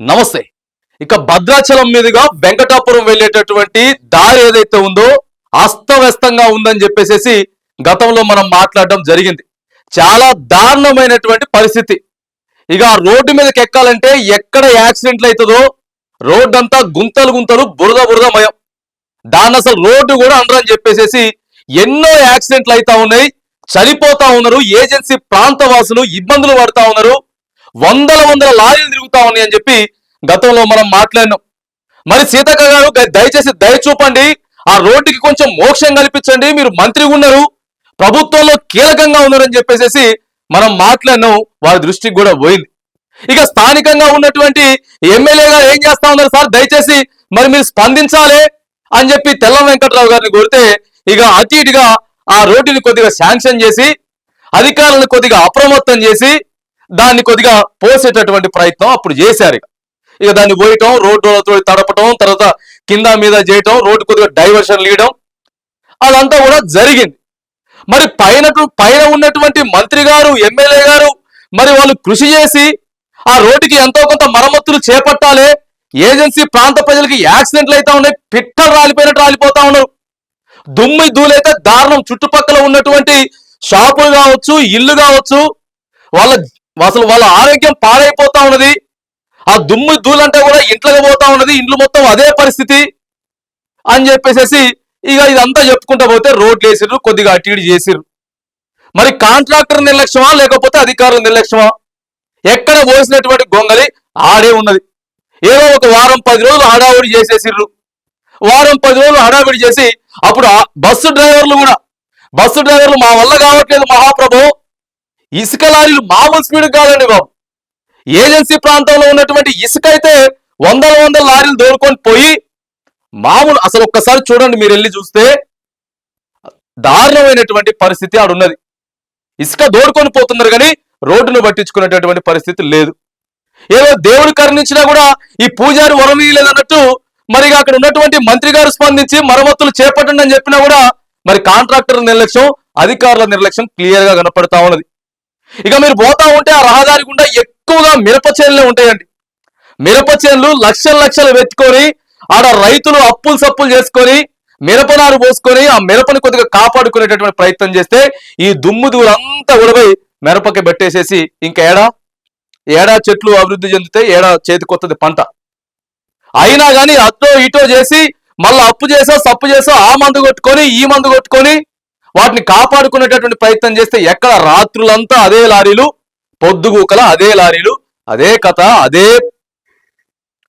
నమస్తే. ఇక భద్రాచలం మీదుగా వెంకటాపురం వెళ్ళేటటువంటి దారి ఏదైతే ఉందో అస్తవ్యస్తంగా ఉందని చెప్పేసి గతంలో మనం మాట్లాడడం జరిగింది. చాలా దారుణమైనటువంటి పరిస్థితి. ఇక రోడ్డు మీదకి ఎక్కాలంటే ఎక్కడ యాక్సిడెంట్లు అవుతుందో రోడ్డు అంతా గుంతలు గుంతలు బురద బురదమయం. దాన్ని అసలు రోడ్డు కూడా అనరని చెప్పేసి ఎన్నో యాక్సిడెంట్లు అవుతా ఉన్నాయి. చనిపోతా ఉన్నారు. ఏజెన్సీ ప్రాంత వాసులు ఇబ్బందులు పడతా ఉన్నారు. వందల వందల లారీలు తిరుగుతా ఉన్నాయి అని చెప్పి గతంలో మనం మాట్లాడినాం. మరి సీతక్క గారు దయచేసి దయ చూపండి. ఆ రోడ్డుకి కొంచెం మోక్షం కల్పించండి. మీరు మంత్రిగా ఉన్నారు. ప్రభుత్వంలో కీలకంగా ఉన్నారని చెప్పేసి మనం మాట్లాడినాం. వారి దృష్టికి కూడా పోయింది. ఇక స్థానికంగా ఉన్నటువంటి ఎమ్మెల్యే గారు ఏం చేస్తా ఉన్నారు సార్? దయచేసి మరి మీరు స్పందించాలి అని చెప్పి తెల్ల వెంకట్రావు గారిని కోరితే ఇక అటు ఇటుగా ఆ రోడ్డుని కొద్దిగా శాంక్షన్ చేసి అధికారులను కొద్దిగా అప్రమత్తం చేసి దాన్ని కొద్దిగా పోసేటటువంటి ప్రయత్నం అప్పుడు చేశారు ఇక. దాన్ని పోయటం రోడ్డు తడపటం తర్వాత కింద మీద చేయటం రోడ్డు కొద్దిగా డైవర్షన్ లీయడం అదంతా కూడా జరిగింది. మరి పైన పైన ఉన్నటువంటి మంత్రి గారు ఎమ్మెల్యే గారు మరి వాళ్ళు కృషి చేసి ఆ రోడ్డుకి ఎంతో కొంత మరమ్మతులు చేపట్టాలి. ఏజెన్సీ ప్రాంత ప్రజలకి యాక్సిడెంట్లు అయితే ఉన్నాయి పిట్టలు రాలిపోయినట్టు రాలిపోతా ఉన్నారు. దుమ్మి దూలైతే దారుణం. చుట్టుపక్కల ఉన్నటువంటి షాపులు కావచ్చు ఇల్లు కావచ్చు వాళ్ళ అసలు వాళ్ళ ఆరోగ్యం పాడైపోతా ఉన్నది. ఆ దుమ్ము దూలంటే కూడా ఇంట్లోకి పోతా ఉన్నది. ఇండ్లు మొత్తం అదే పరిస్థితి అని చెప్పేసేసి ఇక ఇదంతా చెప్పుకుంటా పోతే రోడ్లు వేసిర్రు కొద్దిగా అటు ఇటు చేసిర్రు. మరి కాంట్రాక్టర్ నిర్లక్ష్యమా లేకపోతే అధికారుల నిర్లక్ష్యమా? ఎక్కడ పోసినటువంటి గొంగలి ఆడే ఉన్నది. ఏదో ఒక వారం పది రోజులు హడావుడి చేసేసిర్రు. వారం పది రోజులు హడావిడి చేసి అప్పుడు బస్సు డ్రైవర్లు కూడా బస్సు డ్రైవర్లు మా వల్ల కావట్లేదు మహాప్రభు. ఇసుక లారీలు మామూలు స్పీడ్ కాదండి బాబు. ఏజెన్సీ ప్రాంతంలో ఉన్నటువంటి ఇసుక అయితే వందల వందల లారీలు దోడుకొని పోయి మామూలు అసలు ఒక్కసారి చూడండి మీరు వెళ్ళి చూస్తే దారుణమైనటువంటి పరిస్థితి ఆడున్నది ఇసుక దోడుకొని పోతున్నారు కానీ రోడ్డును పట్టించుకునేటటువంటి పరిస్థితి లేదు. ఏదో దేవుడు కరుణించినా కూడా ఈ పూజారి వరమీయలేదన్నట్టు మరి అక్కడ ఉన్నటువంటి మంత్రి గారు స్పందించి మరమ్మతులు చేపట్టండి అని చెప్పినా కూడా మరి కాంట్రాక్టర్ నిర్లక్ష్యం అధికారుల నిర్లక్ష్యం క్లియర్గా కనపడతా ఉన్నది. ఇక మీరు పోతా ఉంటే ఆ రహదారి గుండా ఎక్కువగా మిరప చేనులే ఉంటాయండి. మిరప చేనులు లక్షల లక్షలు వెతుకొని ఆడ రైతులు అప్పులు సప్పులు చేసుకొని మిరపనారు పోసుకొని ఆ మిరపని కొద్దిగా కాపాడుకునేటటువంటి ప్రయత్నం చేస్తే ఈ దుమ్ము దూరంతా ఉడబై మిరపకి పెట్టేసేసి ఇంకా ఏడా? ఏడా చెట్లు అభివృద్ధి చెందితే ఏడా చేతికొత్తది పంట? అయినా కానీ అటో ఇటో చేసి మళ్ళీ అప్పు చేసా సప్పు చేసా ఆ మందు కొట్టుకొని ఈ మందు కొట్టుకొని వాటిని కాపాడుకునేటటువంటి ప్రయత్నం చేస్తే ఎక్కడ రాత్రులంతా అదే లారీలు పొద్దుగూకల అదే లారీలు అదే కథ అదే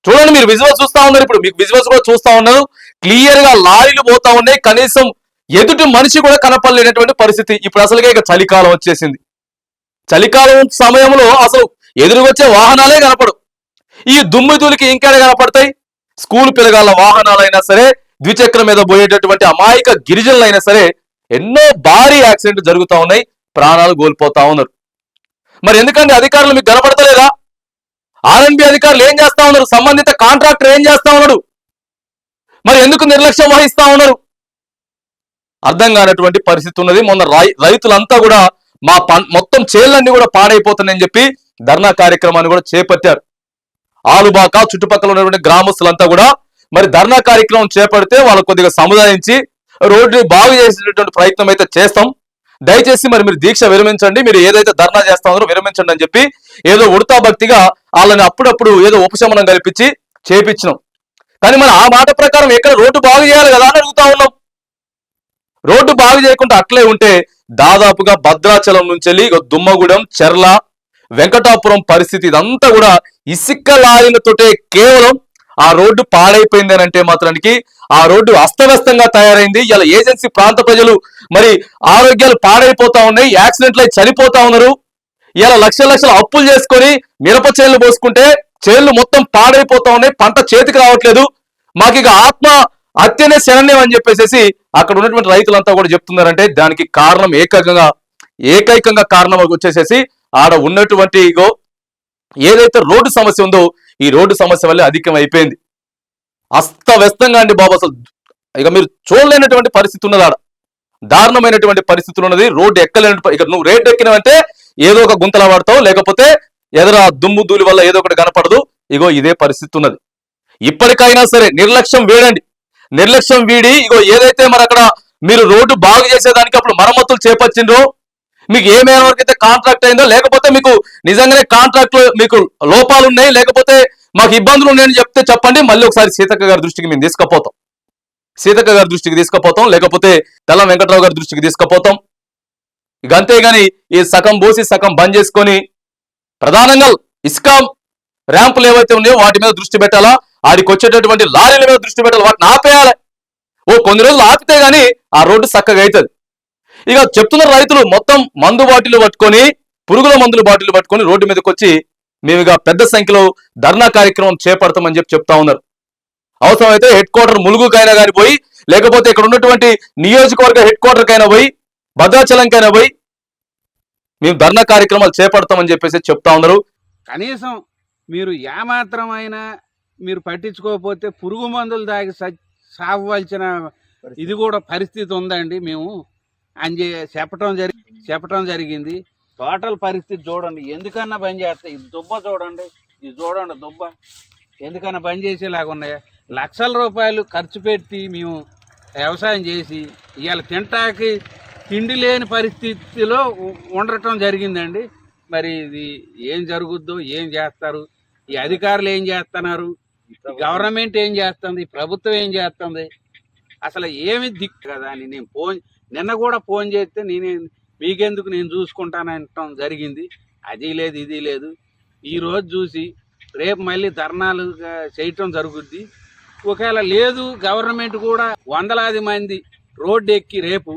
చూడండి మీరు విజువల్ చూస్తా ఉన్నారు ఇప్పుడు. మీకు విజువల్స్ కూడా చూస్తా ఉన్నారు. క్లియర్గా లారీలు పోతా ఉన్నాయి. కనీసం ఎదుటి మనిషి కూడా కనపడలేనటువంటి పరిస్థితి. ఇప్పుడు అసలుగా ఇక చలికాలం వచ్చేసింది. చలికాలం సమయంలో అసలు ఎదురుకొచ్చే వాహనాలే కనపడు ఈ దుమ్ము ధూళికి ఇంకేడ కనపడతాయి? స్కూల్ పిల్లగాళ్ళ వాహనాలైనా సరే ద్విచక్రం మీద పోయేటటువంటి అమాయక గిరిజనులైనా సరే ఎన్నో భారీ యాక్సిడెంట్లు జరుగుతూ ఉన్నాయి ప్రాణాలు కోల్పోతా ఉన్నారు. మరి ఎందుకంటే అధికారులు మీకు కనపడతలేదా? ఆర్ఎన్బి అధికారులు ఏం చేస్తా ఉన్నారు? సంబంధిత కాంట్రాక్టర్ ఏం చేస్తా ఉన్నాడు? మరి ఎందుకు నిర్లక్ష్యం వహిస్తా ఉన్నారు? అర్థం కానటువంటి పరిస్థితి ఉన్నది. మొన్న రై- రైతులంతా కూడా మా మొత్తం చేళ్ళన్నీ కూడా పాడైపోతున్నాయని చెప్పి ధర్నా కార్యక్రమాన్ని కూడా చేపట్టారు. ఆలుబాక చుట్టుపక్కల ఉన్నటువంటి గ్రామస్తులంతా కూడా మరి ధర్నా కార్యక్రమం చేపడితే వాళ్ళు కొద్దిగా సముదాయించి రోడ్డు బాగు చేసేటటువంటి ప్రయత్నం అయితే చేస్తాం. దయచేసి మరి మీరు దీక్ష విరమించండి. మీరు ఏదైతే ధర్నా చేస్తామో విరమించండి అని చెప్పి ఏదో ఉడతా భక్తిగా వాళ్ళని అప్పుడప్పుడు ఏదో ఉపశమనం కల్పించి చేపించినాం. కానీ మరి ఆ మాట ప్రకారం ఎక్కడ రోడ్డు బాగు చేయాలి కదా అని అడుగుతా ఉన్నాం. రోడ్డు బాగు చేయకుండా అట్లే ఉంటే దాదాపుగా భద్రాచలం నుంచి వెళ్ళి దుమ్మగూడెం చెర్ల వెంకటాపురం పరిస్థితి ఇదంతా కూడా ఇసుక లారీలతోటే కేవలం ఆ రోడ్డు పాడైపోయింది అని అంటే మాత్రానికి ఆ రోడ్డు అస్తవ్యస్తంగా తయారైంది. ఇలా ఏజెన్సీ ప్రాంత ప్రజలు మరి ఆరోగ్యాలు పాడైపోతా ఉన్నాయి యాక్సిడెంట్లు అయి చనిపోతా ఉన్నారు. ఇలా లక్షల లక్షల అప్పులు చేసుకొని మిరప చేళ్ళు పోసుకుంటే చేళ్ళు మొత్తం పాడైపోతా ఉన్నాయి పంట చేతికి రావట్లేదు. మాకు ఇక ఆత్మ హత్యనే శరణ్యం అని చెప్పేసి అక్కడ ఉన్నటువంటి రైతులంతా కూడా చెప్తున్నారంటే దానికి కారణం ఏకైకంగా ఏకైకంగా కారణం వచ్చేసేసి ఆడ ఉన్నటువంటి ఇగో ఏదైతే రోడ్డు సమస్య ఉందో ఈ రోడ్డు సమస్య వల్లే అధికం అయిపోయింది అస్తవ్యస్తంగా అండి బాబు అసలు. ఇక మీరు చూడలేనటువంటి పరిస్థితి ఉన్నది ఆడ దారుణమైనటువంటి పరిస్థితులు ఉన్నది. రోడ్డు ఎక్కలేని ఇక నువ్వు రేట్ ఎక్కినవంటే ఏదో ఒక గుంతల పడతావు లేకపోతే ఎదుర దుమ్ము ధూళి వల్ల ఏదో ఒకటి కనపడదు. ఇగో ఇదే పరిస్థితి ఉన్నది. ఇప్పటికైనా సరే నిర్లక్ష్యం వేడండి. నిర్లక్ష్యం వీడి ఇగో ఏదైతే మరి అక్కడ మీరు రోడ్డు బాగు చేసేదానికి అప్పుడు మరమ్మతులు చేపట్టిండ్రో మీకు ఏమైనా వరకు అయితే కాంట్రాక్ట్ అయిందో లేకపోతే మీకు నిజంగానే కాంట్రాక్ట్లో మీకు లోపాలు ఉన్నాయి లేకపోతే మాకు ఇబ్బందులు ఉన్నాయని చెప్తే చెప్పండి. మళ్ళీ ఒకసారి సీతక్క గారి దృష్టికి మేము తీసుకుపోతాం. సీతక్క గారి దృష్టికి తీసుకుపోతాం లేకపోతే తెల్ల వెంకట్రావు గారి దృష్టికి తీసుకుపోతాం. ఇక అంతేగాని ఈ సగం పోసి సగం బంద్ చేసుకొని ప్రధానంగా ఇసుక ర్యాంపులు ఏవైతే ఉన్నాయో వాటి మీద దృష్టి పెట్టాలా? ఆడికి వచ్చేటటువంటి లారీల మీద దృష్టి పెట్టాలి? వాటిని ఆపేయాలి. ఓ కొన్ని రోజులు ఆపితే గానీ ఆ రోడ్డు చక్కగా అవుతుంది ఇక చెప్తున్న రైతులు మొత్తం మందు బాటిల్ పట్టుకొని పురుగుల మందులు బాటిల్ పట్టుకొని రోడ్డు మీదకి వచ్చి మేము ఇక పెద్ద సంఖ్యలో ధర్నా కార్యక్రమం చేపడతామని చెప్పి చెప్తా ఉన్నారు. అవసరమైతే హెడ్ క్వార్టర్ ములుగుకైనా కానీ పోయి లేకపోతే ఇక్కడ ఉన్నటువంటి నియోజకవర్గ హెడ్ క్వార్టర్కైనా పోయి భద్రాచలంకైనా పోయి మేము ధర్నా కార్యక్రమాలు చేపడతామని చెప్పేసి చెప్తా ఉన్నారు. కనీసం మీరు ఏమాత్రమైనా మీరు పట్టించుకోకపోతే పురుగు మందులు దాగి స- సావవలసిన ఇది కూడా పరిస్థితి ఉందండి. మేము అని చెప్పటం జరి చెప్పటం జరిగింది. టోటల్ పరిస్థితి చూడండి. ఎందుకన్నా బంద్ చేస్తాయి ఇది దుబ్బ చూడండి. ఇది చూడండి దుబ్బ. ఎందుకన్నా బంద్ చేసేలాగా ఉన్నాయా? లక్షల రూపాయలు ఖర్చు పెట్టి మేము వ్యవసాయం చేసి ఇవాళ తింటాకి తిండి లేని పరిస్థితిలో ఉండటం జరిగిందండి. మరి ఇది ఏం జరుగుద్దో ఏం చేస్తారు? ఈ అధికారులు ఏం చేస్తున్నారు? గవర్నమెంట్ ఏం చేస్తుంది? ప్రభుత్వం ఏం చేస్తుంది? అసలు ఏమి దిక్కు కదా అని నేను ఫోన్ నిన్న కూడా ఫోన్ చేస్తే నేనే మీకెందుకు నేను చూసుకుంటానంటాం జరిగింది. అది లేదు ఇది లేదు. ఈరోజు చూసి రేపు మళ్ళీ ధర్నాలు చేయటం జరుగుద్ది. ఒకవేళ లేదు గవర్నమెంట్ కూడా వందలాది మంది రోడ్డు ఎక్కి రేపు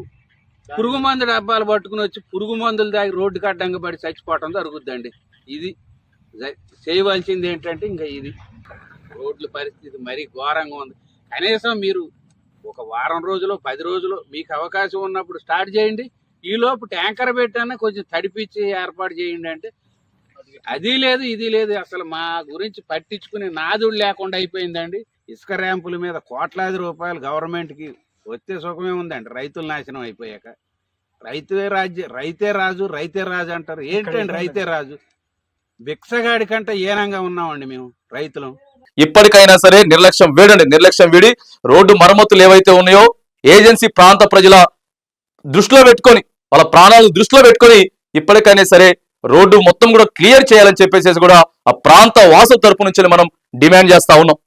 పురుగు మందు డబ్బాలు పట్టుకుని వచ్చి పురుగు మందులు తాగి రోడ్డు కడ్డంగా పడి చచ్చిపోవటం జరుగుద్దండి. ఇది చేయవలసింది ఏంటంటే ఇంకా ఇది. రోడ్ల పరిస్థితి మరీ ఘోరంగా ఉంది. కనీసం మీరు ఒక వారం రోజులు పది రోజులు మీకు అవకాశం ఉన్నప్పుడు స్టార్ట్ చేయండి. ఈ లోపు ట్యాంకర్ పెట్టానే కొంచెం తడిపించి ఏర్పాటు చేయండి అంటే అది లేదు ఇది లేదు. అసలు మా గురించి పట్టించుకునే నాదుడు లేకుండా అయిపోయిందండి. ఇసుక ర్యాంపుల మీద కోట్లాది రూపాయలు గవర్నమెంట్కి వచ్చే సుఖమే ఉందండి. రైతులు నాశనం అయిపోయాక. రైతే రాజ్య రైతే రాజు రైతే రాజు అంటారు. ఏంటండి రైతే రాజు? భిక్షగాడి కంటే ఏనంగా ఉన్నామండి మేము రైతులం. ఇప్పటికైనా సరే నిర్లక్ష్యం వీడండి నిర్లక్ష్యం వీడి. రోడ్డు మరమ్మతులు ఏవైతే ఉన్నాయో ఏజెన్సీ ప్రాంత ప్రజల దృష్టిలో పెట్టుకొని వాళ్ళ ప్రాణాలు దృష్టిలో పెట్టుకొని ఇప్పటికైనా సరే రోడ్డు మొత్తం కూడా క్లియర్ చేయాలని చెప్పేసి కూడా ఆ ప్రాంత వాసుల తరపు నుంచి మనం డిమాండ్ చేస్తా ఉన్నాం.